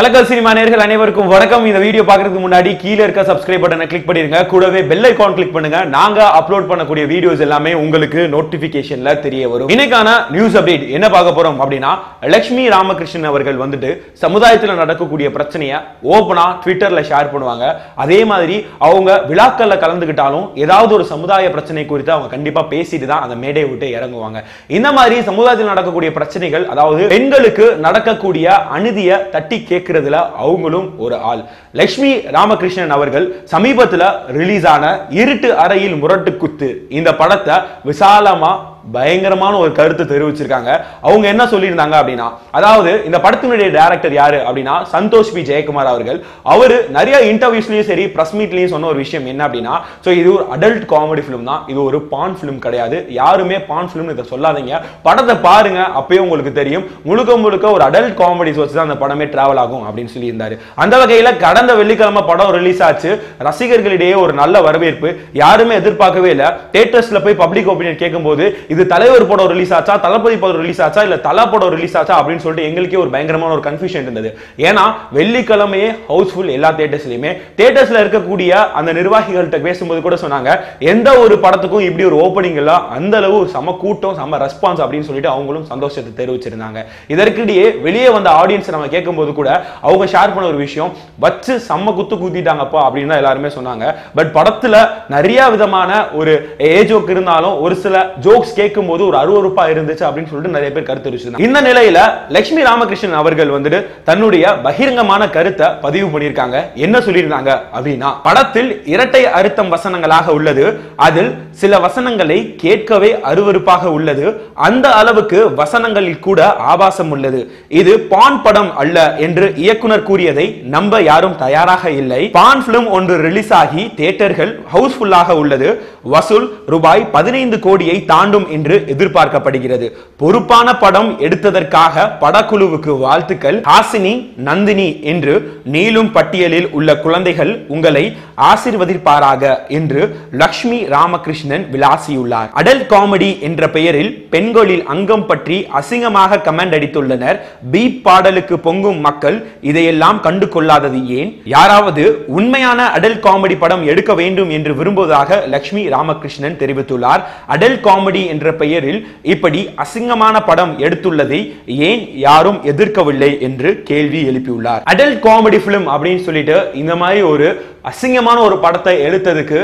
கலக்கல் cinema நேர்கள் அனைவருக்கும் வணக்கம். இந்த வீடியோ பார்க்கறதுக்கு முன்னாடி கீழே இருக்க சப்ஸ்கிரைப் பட்டனை கிளிக் பண்ணிருங்க. கூடவே பெல் ஐக்கான் கிளிக் பண்ணுங்க. நாங்க அப்லோட் பண்ணக்கூடிய வீடியோஸ் எல்லாமே உங்களுக்கு நோட்டிபிகேஷன்ல தெரிய வரும். இன்னைக்கான நியூஸ் அப்டேட் என்ன பார்க்க போறோம் அப்படின்னா லட்சுமி ராமகிருஷ்ணன் அவர்கள் வந்துட்டு சமுதாயத்துல நடக்கக்கூடிய பிரச்சனையை ஓபனா ட்விட்டர்ல ஷேர் பண்ணுவாங்க. அதே மாதிரி அவங்க விழாக்கள்ல கலந்துக்கிட்டாலும் ஏதாவது ஒரு சமுதாய பிரச்சனை குறித்து அவங்க கண்டிப்பா பேசிட்டு தான் அந்த மேடையை விட்டு இறங்குவாங்க. இந்த மாதிரி சமுதாயத்தில் நடக்கக்கூடிய பிரச்சனைகள் அதாவது பெண்களுக்கு நடக்கக்கூடிய அநீதியை தட்டி கேட்கறதுல அவங்களும் ஒரு ஆள். லட்சுமி ராமகிருஷ்ணன் அவர்கள் சமீபத்தில் ரிலீஸ் ஆன இருட்டு அறையில் முரட்டு குத்து இந்த படத்தை விசாலமா பயங்கரமான ஒரு கருத்து தெரிவிச்சிருக்காங்க. அவங்க என்ன சொல்லியிருந்தாங்க அப்படின்னா அதாவது இந்த படத்தினுடைய டைரக்டர் யாரு அப்படின்னா சந்தோஷ் பி. ஜெயக்குமார் அவர்கள். அவர் நிறைய இன்டர்வியூஸ்லயும் சரி பிரஸ் மீட்லயும் சொன்ன ஒரு விஷயம் என்ன அப்படின்னா ஸோ இது ஒரு அடல்ட் காமெடி ஃபிலிம் தான். இது ஒரு பான் ஃபிலிம் கிடையாது. யாருமே பான் ஃபிலிம் இதை சொல்லாதீங்க. படத்தை பாருங்க அப்பயே உங்களுக்கு தெரியும். முழுக்க முழுக்க ஒரு அடல்ட் காமெடிஸ் வச்சு தான் அந்த படமே டிராவல் ஆகும் அப்படின்னு சொல்லியிருந்தாரு. அந்த வகையில் கடந்த வெள்ளிக்கிழமை படம் ரிலீஸ் ஆச்சு. ரசிகர்களிடையே ஒரு நல்ல வரவேற்பு. யாருமே எதிர்பார்க்கவே இல்லை. தேட்டர்ஸ்ல போய் பப்ளிக் ஒப்பீனியன் கேட்கும்போது இது தலைவர் படம் ரிலீஸ் ஆச்சா தளபதி படம் ரிலீஸ் ஆச்சா இல்ல தலா படம் ரிலீஸ் ஆச்சா அப்படின்னு சொல்லிட்டு எங்களுக்கே ஒரு பயங்கரமான ஒரு கன்ஃபியூஷன் இருந்தது. ஏன்னா வெள்ளிக்கிழமையே ஹவுஸ்ஃபுல் எல்லா தேட்டர்ஸ்லயுமே தேட்டர்ஸ்ல இருக்கக்கூடிய அந்த நிர்வாகிகள்கிட்ட பேசும்போது கூட சொன்னாங்க எந்த ஒரு படத்துக்கும் இப்படி ஒரு ஓப்பனிங் இல்ல அந்த அளவு சம கூட்டம் சம ரெஸ்பான்ஸ் அப்படின்னு சொல்லிட்டு அவங்களும் சந்தோஷத்தை தெரிவிச்சிருந்தாங்க. இதற்கிடையே வெளியே வந்த ஆடியன்ஸ் நம்ம கேட்கும்போது கூட அவங்க ஷேர் பண்ண ஒரு விஷயம் வச்சு செம்ம குத்து குத்திட்டாங்கப்பா அப்படின்னு தான் எல்லாருமே சொன்னாங்க. பட் படத்துல நிறைய விதமான ஒரு ஏஜோக் இருந்தாலும் ஒரு சில ஜோக்ஸ் கேட்கும்போது ஒரு அருவறுப்பா இருந்துச்சு அப்படின்னு சொல்லிட்டு நிறைய பேர் கருத்து தெரிவிச்சிருந்தாங்க. இந்த நிலையில லட்சுமி ராமகிருஷ்ணன் அவர்கள் வந்துட்டு தன்னுடைய பகிரங்கமான கருத்தை பதிவு பண்ணியிருக்காங்க. என்ன சொல்லியிருந்தாங்க அப்படின்னா படத்தில் இரட்டை அர்த்தம் வசனங்களாக உள்ளது. அதில் சில வசனங்களை கேட்கவே அருவறுப்பாக உள்ளது. அந்த அளவுக்கு வசனங்களில் கூட ஆபாசம் உள்ளது. இது பான் படம் அல்ல என்று இயக்குனர் கூறியதை நம்ப யாரும் தயாராக இல்லை. பான் பிலிம் ஒன்று ரிலீஸ் ஆகி தியேட்டர்கள் ஹவுஸ்ஃபுல்லாக உள்ளது. வசூல் ரூபாய் பதினைந்து கோடியை தாண்டும் என்று எதிர்பார்க்கப்படுகிறது. பொறுப்பான படம் எடுத்ததற்காக படக்குழுவுக்கு வாழ்த்துக்கள். ஹாசினி நந்தினி என்று நீளும் பட்டியலில் உள்ள குழந்தைகள் உங்களை ஆசிர்வதிப்பாராக என்று லக்ஷ்மி ராமகிருஷ்ணன் விளாசியுள்ளார். அடல் காமெடி என்ற பெயரில் பெண்களில் அங்கம் பற்றி அசிங்கமாக கமெண்ட் அடித்துள்ளனர். பீப் பாடலுக்கு பொங்கும் மக்கள் இதையெல்லாம் கண்டு கொள்ளாதது ஏன்? யாராவது உண்மையான அடல் காமெடி படம் எடுக்க வேண்டும் என்று விரும்புவதாக லக்ஷ்மி ராமகிருஷ்ணன் தெரிவித்துள்ளார். அடல் காமெடி என்ற பெயரில் இப்படி அசிங்கமான படம் எடுத்துள்ளதை ஏன் யாரும் எதிர்க்கவில்லை என்று கேள்வி எழுப்பியுள்ளார். அடல்ட் காமெடி பிலிம் அப்படின்னு சொல்லிட்டு இந்த மாதிரி ஒரு அசிங்கமான ஒரு படத்தை எடுத்ததுக்கு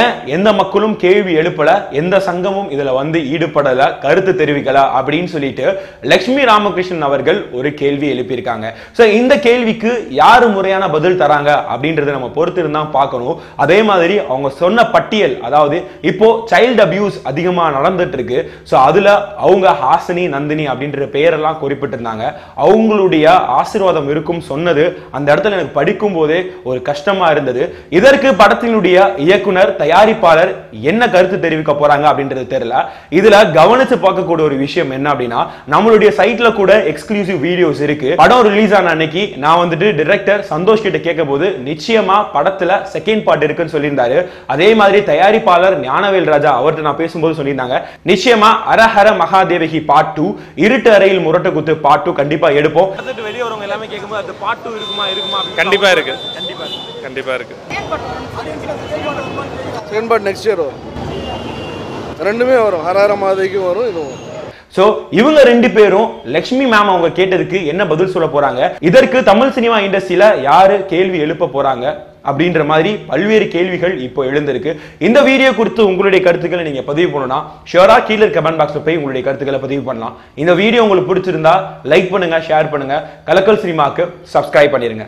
ஏன் எந்த மக்களும் கேள்வி எழுப்பல எந்த சங்கமும் இதுல வந்து ஈடுபடல கருத்து தெரிவிக்கல அப்படின்னு சொல்லிட்டு லட்சுமி ராமகிருஷ்ணன் அவர்கள் ஒரு கேள்வி எழுப்பியிருக்காங்க. சோ இந்த கேள்விக்கு யாரு முறையான பதில் தராங்க அப்படின்றத நம்ம பொறுத்து இருந்தா பார்க்கணும். அதே மாதிரி அவங்க சொன்ன பட்டியல் அதாவது இப்போ சைல்டு அபியூஸ் அதிகமா நடந்துட்டு இருக்கு சோ அதுல அவங்க ஹாசினி நந்தினி அப்படின்ற பெயரெல்லாம் குறிப்பிட்டிருந்தாங்க. அவங்களுடைய ஆசீர்வாதம் இருக்கும் சொன்னது அந்த இடத்துல எனக்கு படிக்கும் போதே ஒரு கஷ்டமா இருந்தது. இதற்கு படத்தினுடைய இயக்குனர் தயாரிப்பாளர் என்ன கருத்து தெரிவிக்க போறாங்க அப்படின்றது தெரியல. இதுல கவனிச்சு பார்க்கக்கூடிய ஒரு விஷயம் என்ன அப்படின்னா நம்மளுடைய சைட்ல கூட எக்ஸ்க்ளூசிவ் வீடியோஸ் இருக்கு. படம் ரிலீஸ் ஆன அன்னைக்கு நான் வந்துட்டு டிரெக்டர் சந்தோஷ் கிட்ட கேட்கும் போது நிச்சயமா படத்துல செகண்ட் பார்ட் இருக்குன்னு சொல்லியிருந்தாரு. அதே மாதிரி தயாரிப்பாளர் ஞானவேல் ராஜா அவர்கிட்ட நான் பேசும்போது சொல்லியிருந்தாங்க நிச்சயமா அரஹர மகாதேவகி பார்ட் டூ இருட்டு அறையில் முரட்டு குத்து பார்ட் டூ கண்டிப்பா எடுப்போம். வெளியே வரவங்க எல்லாமே கேட்கும்போது அது பார்ட் டூ இருக்குமா இருக்குமா? கண்டிப்பா இருக்கு. கண்டிப்பா கண்டிப்பா இருக்கு. செகண்ட் பார்ட் நெக்ஸ்ட் இயர் வரும். ரெண்டுமே வரும். ஹரஹர மாதைக்கும் வரும் இதுவும் சோ இவங்க ரெண்டு பேரும் லட்சுமி மேம் அவங்க கேட்டதுக்கு என்ன பதில் சொல்ல போறாங்க? இதற்கு தமிழ் சினிமா இண்டஸ்ட்ரியில யாரு கேள்வி எழுப்ப போறாங்க? அப்படின்ற மாதிரி பல்வேறு கேள்விகள் இப்போ எழுந்திருக்கு. இந்த வீடியோ குறித்து உங்களுடைய கருத்துக்களை நீங்க பதிவு பண்ணணும்னா ஷியோரா கீழே கமெண்ட் பாக்ஸ்ல போய் உங்களுடைய கருத்துக்களை பதிவு பண்ணலாம். இந்த வீடியோ உங்களுக்கு பிடிச்சிருந்தா லைக் பண்ணுங்க ஷேர் பண்ணுங்க. கலக்கல் சினிமாக்கு சப்ஸ்கிரைப் பண்ணிருங்க.